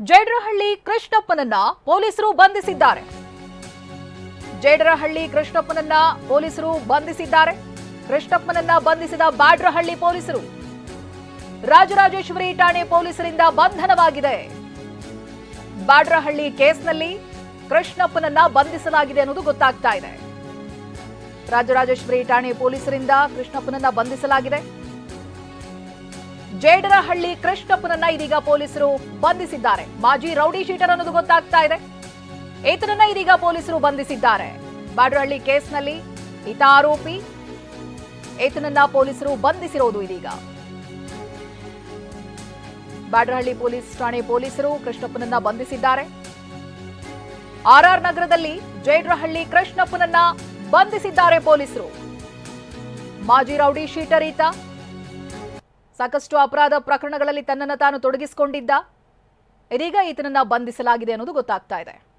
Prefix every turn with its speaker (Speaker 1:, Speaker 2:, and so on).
Speaker 1: ಜೇಡ್ರಹಳ್ಳಿ ಕೃಷ್ಣಪ್ಪನನ್ನ ಪೊಲೀಸರು ಬಂಧಿಸಿದ್ದಾರೆ. ಜೇಡರಹಳ್ಳಿ ಕೃಷ್ಣಪ್ಪನನ್ನ ಪೊಲೀಸರು ಬಂಧಿಸಿದ್ದಾರೆ. ಕೃಷ್ಣಪ್ಪನನ್ನ ಬಂಧಿಸಿದ ಬಾಡ್ರಹಳ್ಳಿ ಪೊಲೀಸರು. ರಾಜರಾಜೇಶ್ವರಿ ಠಾಣೆ ಪೊಲೀಸರಿಂದ ಬಂಧನವಾಗಿದೆ. ಬ್ಯಾಡ್ರಹಳ್ಳಿ ಕೇಸ್ನಲ್ಲಿ ಕೃಷ್ಣಪ್ಪನನ್ನ ಬಂಧಿಸಲಾಗಿದೆ ಅನ್ನೋದು ಗೊತ್ತಾಗ್ತಾ ಇದೆ. ರಾಜರಾಜೇಶ್ವರಿ ಠಾಣೆ ಪೊಲೀಸರಿಂದ ಕೃಷ್ಣಪ್ಪನನ್ನ ಬಂಧಿಸಲಾಗಿದೆ. ಜೇಡರಹಳ್ಳಿ ಕೃಷ್ಣಪ್ಪನನ್ನ ಇದೀಗ ಪೊಲೀಸರು ಬಂಧಿಸಿದ್ದಾರೆ. ಮಾಜಿ ರೌಡಿ ಶೀಟರ್ ಅನ್ನೋದು ಗೊತ್ತಾಗ್ತಾ ಇದೆ. ಈತನನ್ನ ಇದೀಗ ಪೊಲೀಸರು ಬಂಧಿಸಿದ್ದಾರೆ. ಬಾಡ್ರಹಳ್ಳಿ ಕೇಸ್ನಲ್ಲಿ ಈತ ಆರೋಪಿ ಈತನನ್ನ ಪೊಲೀಸರು ಬಂಧಿಸಿರೋದು ಇದೀಗ. ಬಾಡ್ರಹಳ್ಳಿ ಪೊಲೀಸ್ ಠಾಣೆ ಪೊಲೀಸರು ಕೃಷ್ಣಪ್ಪನನ್ನ ಬಂಧಿಸಿದ್ದಾರೆ. ಆರ್ಆರ್ ನಗರದಲ್ಲಿ ಜೇಡ್ರಹಳ್ಳಿ ಕೃಷ್ಣಪ್ಪನನ್ನ ಬಂಧಿಸಿದ್ದಾರೆ ಪೊಲೀಸರು. ಮಾಜಿ ರೌಡಿ ಶೀಟರ್ ಈತ ಸಾಕಷ್ಟು ಅಪರಾಧ ಪ್ರಕರಣಗಳಲ್ಲಿ ತನ್ನನ್ನು ತಾನು ತೊಡಗಿಸಿಕೊಂಡಿದ್ದ. ಇದೀಗ ಈತನನ್ನು ಬಂಧಿಸಲಾಗಿದೆ ಅನ್ನೋದು ಗೊತ್ತಾಗ್ತಾ ಇದೆ.